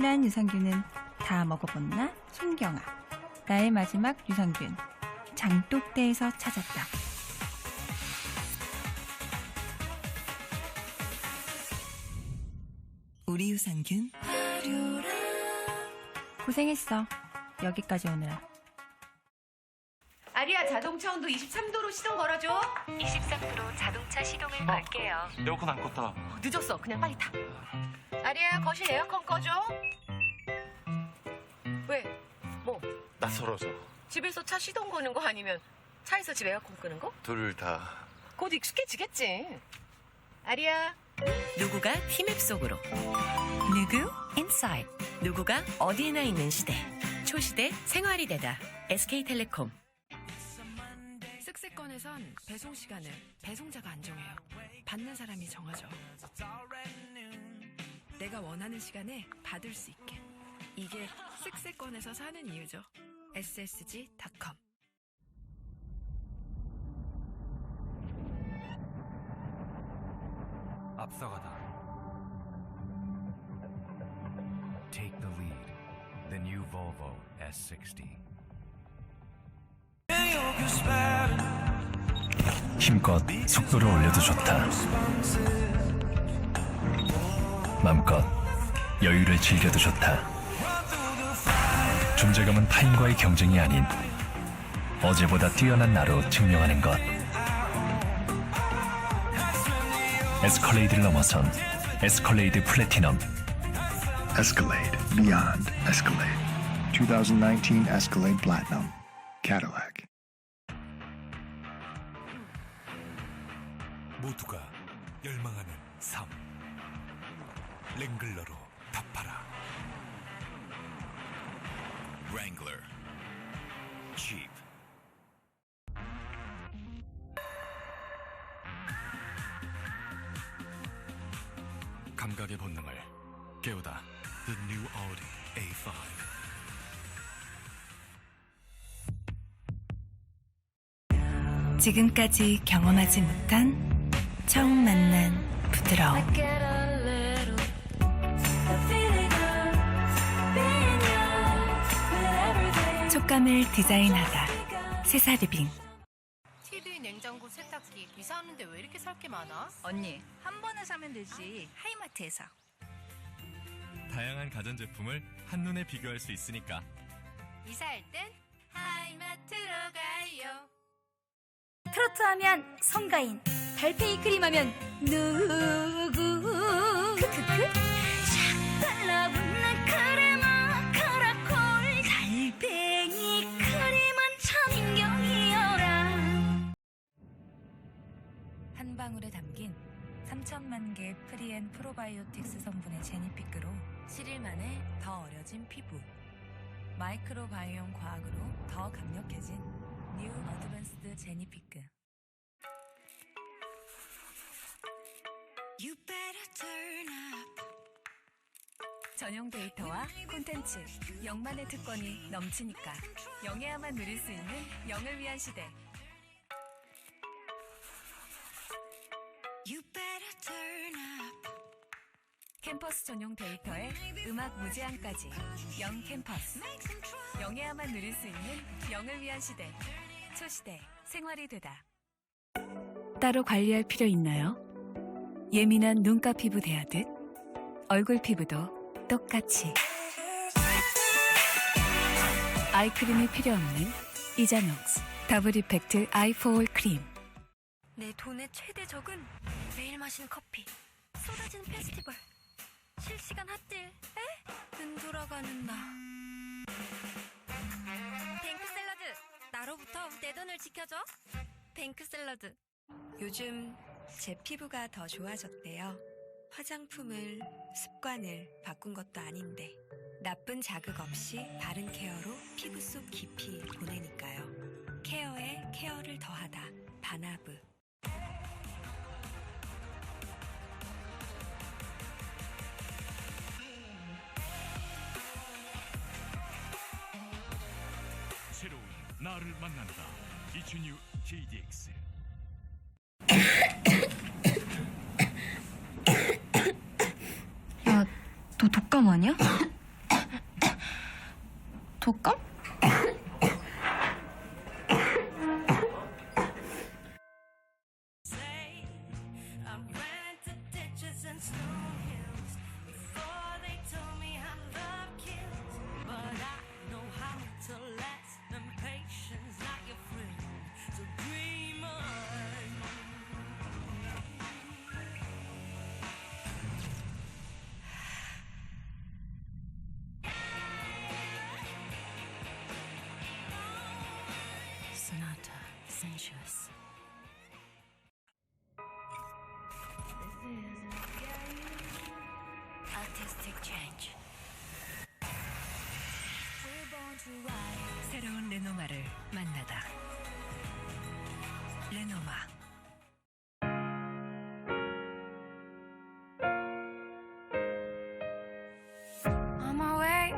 예민한 유산균은 다 먹어봤나? 손경아. 나의 마지막 유산균. 장독대에서 찾았다. 우리 유산균 고생했어. 여기까지 오느라. 아리아 자동차 온도 23도로 시동 걸어줘. 23도로 자동차 시동을 걸게요. 에어컨 안 껐다. 늦었어. 그냥 빨리 타. 아리아 거실 에어컨 꺼줘. 왜? 뭐? 낯설어서. 집에서 차 시동 거는 거 아니면 차에서 집 에어컨 끄는 거? 둘 다. 곧 익숙해지겠지. 아리아. 누구가 티맵 속으로 누구 인사이드 누구가 어디에나 있는 시대 초시대 생활이 되다 SK텔레콤 쓱쓱건에선 배송 시간을 배송자가 안정해요. 받는 사람이 정하죠. 내가 원하는 시간에 받을 수 있게. 이게 쓱쓱건에서 사는 이유죠. ssg.com 앞서가다. Take the lead. The new Volvo S60. 힘껏 속도를 올려도 좋다. 맘껏 여유를 즐겨도 좋다. 존재감은 타인과의 경쟁이 아닌 어제보다 뛰어난 나로 증명하는 것. 에스컬레이드를 넘어선 에스컬레이드 플래티넘. Escalade Beyond Escalade. 2019 Escalade Platinum. Cadillac. 모두가 열망하는 삶. 랭글러로 덮어라. Wrangler. Jeep. 감각의 본능을 깨우다. The new Audi A5. 지금까지 경험하지 못한 처음 만난 부드러움. 촉감을 디자인하다. 세사리빙. TV, 냉장고, 세탁기 이사하는데 왜 이렇게 살 게 많아? 언니, 한 번에 사면 되지. 하이마트에서. 다양한 가전제품을 한눈에 비교할 수 있으니까 이사할 땐 하이마트로 가요. 트로트 하면 송가인, 달팽이 크림 하면 누구? 의 프리앤 프로바이오틱스 성분의 제니피크로 7일 만에 더 어려진 피부. 마이크로바이옴 과학으로 더 강력해진 뉴 어드밴스드 제니피크. 전용 데이터와 콘텐츠, 영만의 특권이 넘치니까 영해야만 누릴 수 있는 영을 위한 시대. 캠퍼스 전용 데이터에 음악 무제한까지 영 캠퍼스. 영해야만 누릴 수 있는 영을 위한 시대 초시대 생활이 되다. 따로 관리할 필요 있나요? 예민한 눈가 피부 대하듯 얼굴 피부도 똑같이. 아이크림이 필요 없는 이자녹스 더블 이펙트 아이포올 크림. 내 돈의 최대 적은 매일 마시는 커피, 쏟아지는 페스티벌, 실시간 핫딜, 에? 눈 돌아가는 나. 뱅크 샐러드, 나로부터 내 돈을 지켜줘. 뱅크 샐러드. 요즘 제 피부가 더 좋아졌대요. 화장품을, 습관을 바꾼 것도 아닌데. 나쁜 자극 없이 바른 케어로 피부 속 깊이 보내니까요. 케어에 케어를 더하다. 바나브. 주뉴 JDX 야, 너 독감 아니야? 독감? sensuous. Artistic change. 새로운 레노마를 만나다. 레노마. On my way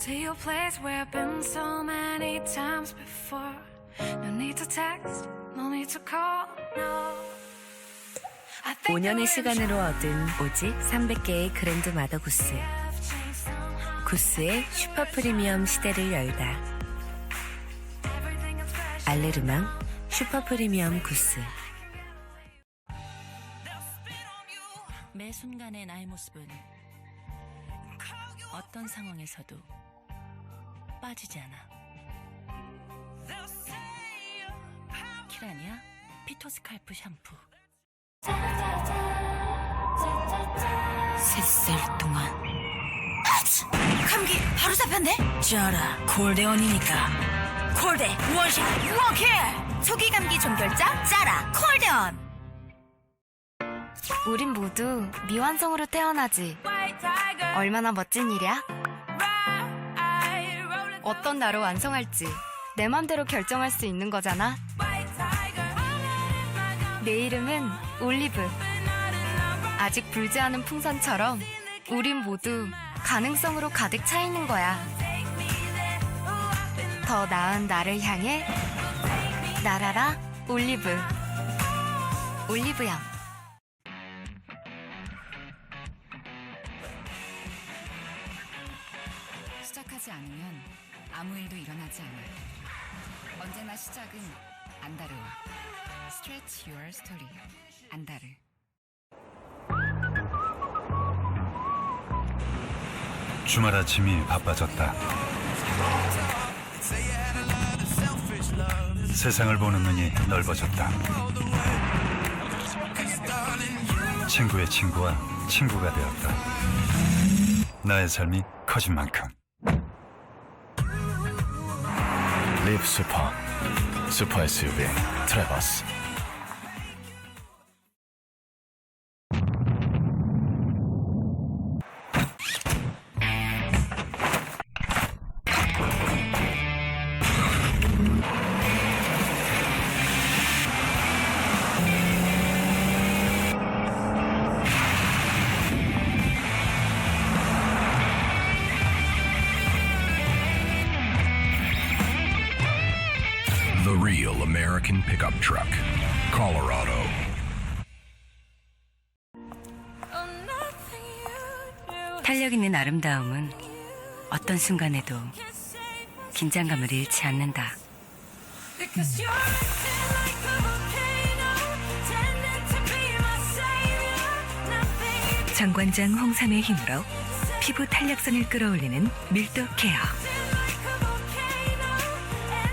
to your place where I've been so many times before. No need to text, no need to call, no. I think 5년의 we're 시간으로 얻은 오직 300개의 그랜드 마더 구스. changed somehow. 구스의 슈퍼 프리미엄 시대를 열다. 알레르망 슈퍼 프리미엄 구스. 매 순간의 나의 모습은 어떤 상황에서도 빠지지 않아. 키라니아 피토스칼프 샴푸. 셋셀 동안 감기 바로 잡혔네? 짜라 골대원이니까 콜대 원샷 원킬 초기 감기 종결자 짜라 콜대원 우린 모두 미완성으로 태어나지 얼마나 멋진 일이야? 어떤 나로 완성할지 내 맘대로 결정할 수 있는 거잖아. 내 이름은 올리브. 아직 불지 않은 풍선처럼 우린 모두 가능성으로 가득 차 있는 거야. 더 나은 나를 향해 날아라 올리브. 올리브영. 시작하지 않으면 아무 일도 일어나지 않아. 언제나 시작은 안다르와. Stretch your story. 안다르. 주말 아침이 바빠졌다. 세상을 보는 눈이 넓어졌다. 친구의 친구와 친구가 되었다. 나의 삶이 커진 만큼. 립 슈퍼 슈퍼 SUV 트레버스 American pickup truck. Colorado. 탄력 있는 아름다움은 어떤 순간에도 긴장감을 잃지 않는다. 정관장 홍삼의 힘으로 피부 탄력성을 끌어올리는 밀도 케어.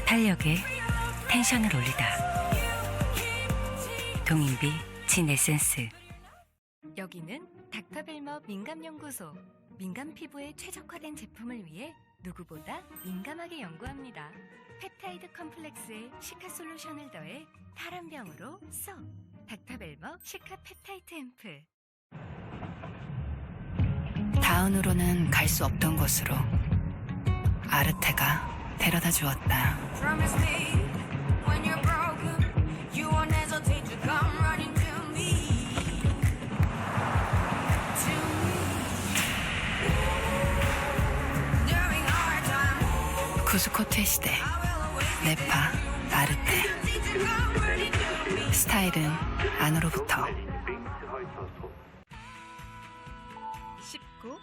탄력에 텐션을 올리다. 동인비 진 에센스. 여기는 닥터벨머 민감연구소. 민감 피부에 최적화된 제품을 위해 누구보다 민감하게 연구합니다. 펩타이드 컴플렉스에 시카 솔루션을 더해 탈환병으로 쏙. 닥터벨머 시카 펩타이드 앰플. 다운으로는 갈 수 없던 곳으로 아르테가 데려다 주었다. Promise me when you're broken, you won't hesitate to come running to me. To me. During hard times, 쿠스코트의 시대 네파 아르테. 스타일은 안으로부터 19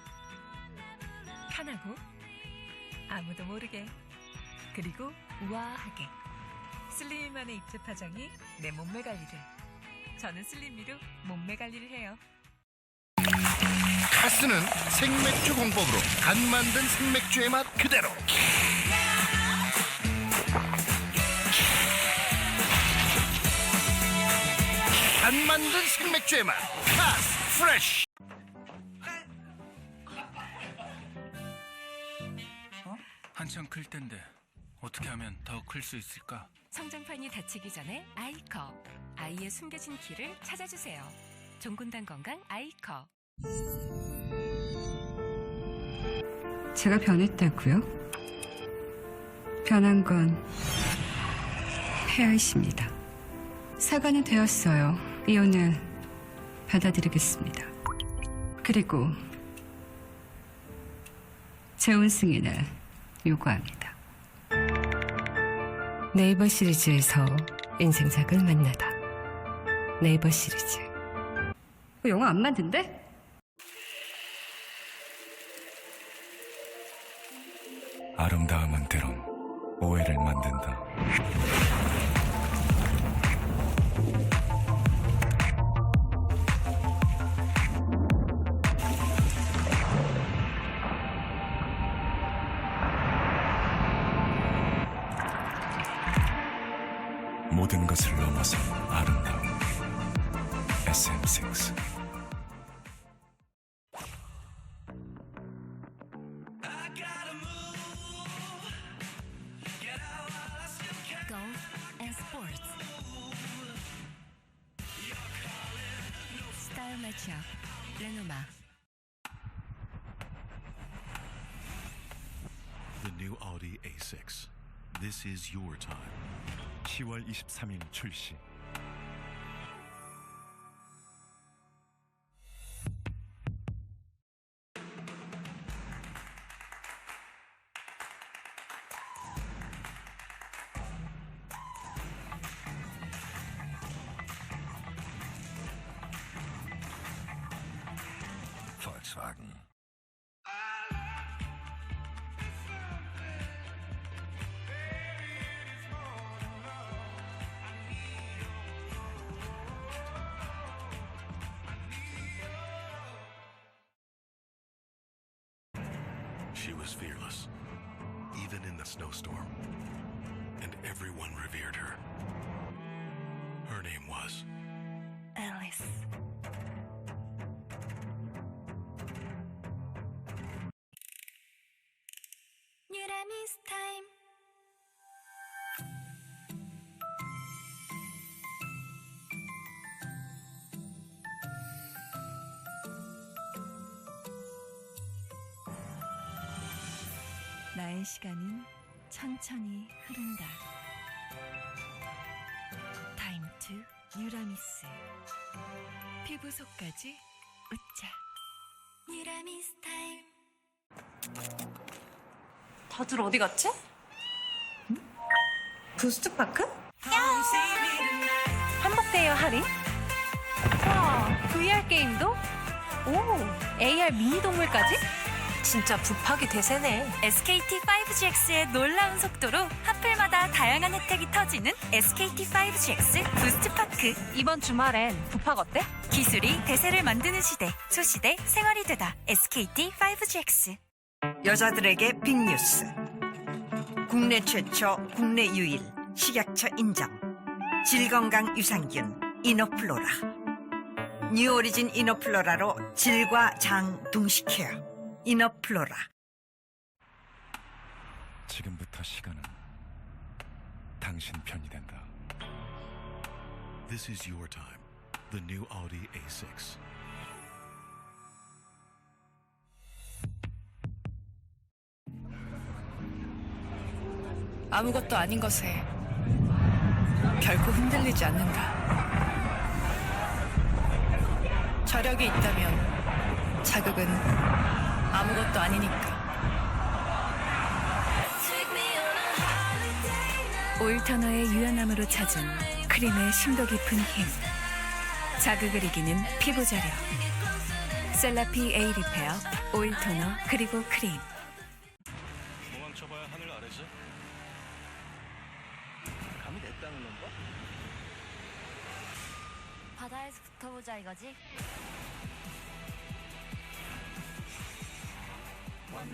칸하고 아무도 모르게. 그리고 우아하게. 슬림만의 입체 파장이 내 몸매 관리를. 저는 슬림미로 몸매 관리를 해요. 카스는 생맥주 공법으로 간 만든 생맥주의 맛 그대로. 간 만든 생맥주의 맛 카스 프레쉬. 한참 클 텐데 어떻게 하면 더 클 수 있을까? 성장판이 다치기 전에 아이커. 아이의 숨겨진 키를 찾아주세요. 종군당 건강 아이커. 제가 변했다고요? 변한 건 폐하이십니다. 사과는 되었어요. 이혼을 받아들이겠습니다. 그리고 재혼 승인을 요구합니다. 네이버 시리즈에서 인생작을 만나다. 네이버 시리즈. 영화 안 만든대? 아름다움은 때론 오해를 만든다. Sports. 스타일 매치업 레노마. The new Audi A6. This is your time. 10월 23일 출시. She was fearless, even in the snowstorm, and everyone revered her. Her name was 앨 나의 시간은 천천히 흐른다. 타임 투 유라미스. 피부 속까지 웃자. 유라미스 타임. 다들 어디 갔지? 부스트파크? 한복 대여 할인? 와, VR 게임도? 오, AR 미니 동물까지? 진짜 부파기 대세네. SKT 5GX의 놀라운 속도로 하플마다 다양한 혜택이 터지는 SKT 5GX 부스트파크. 이번 주말엔 부팍 어때? 기술이 대세를 만드는 시대, 소시대 생활이 되다. SKT 5GX. 여자들에게 빅뉴스. 국내 최초, 국내 유일, 식약처 인정. 질건강 유산균, 이노플로라. 뉴오리진 이노플로라로 질과 장 동식해요. 이노플로라. 지금부터 시간은 당신 편이 된다. This is your time. The new Audi A6. 아무것도 아닌 것에 결코 흔들리지 않는다. 저력이 있다면 자극은 아무것도 아니니까. 올터너의 유연함으로 찾은 크림의 심도 깊은 힘. 자극을 이기는 피부 자료. 셀라피 A 리페어 올 터너 그리고 크림. 도망쳐봐야 하늘 아래지. 감히 내 땅을 넘봐? 바다에서 붙어보자 이거지?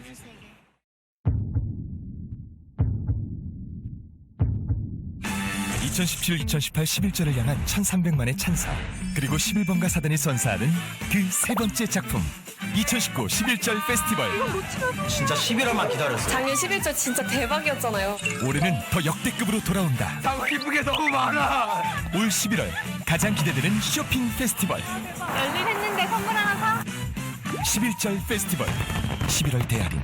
원주 세계 2017-2018 11절을 향한 1300만의 찬사 그리고 11번가 사단이 선사하는 그 세 번째 작품 2019 11절 페스티벌 진짜 11월만 기다렸어. 작년 11절 진짜 대박이었잖아요. 올해는 더 역대급으로 돌아온다 하고 기쁜 게 너무 많아. 올 11월 가장 기대되는 쇼핑 페스티벌 열일 했는데 선물 하나 사? 11절 페스티벌 11월 대할인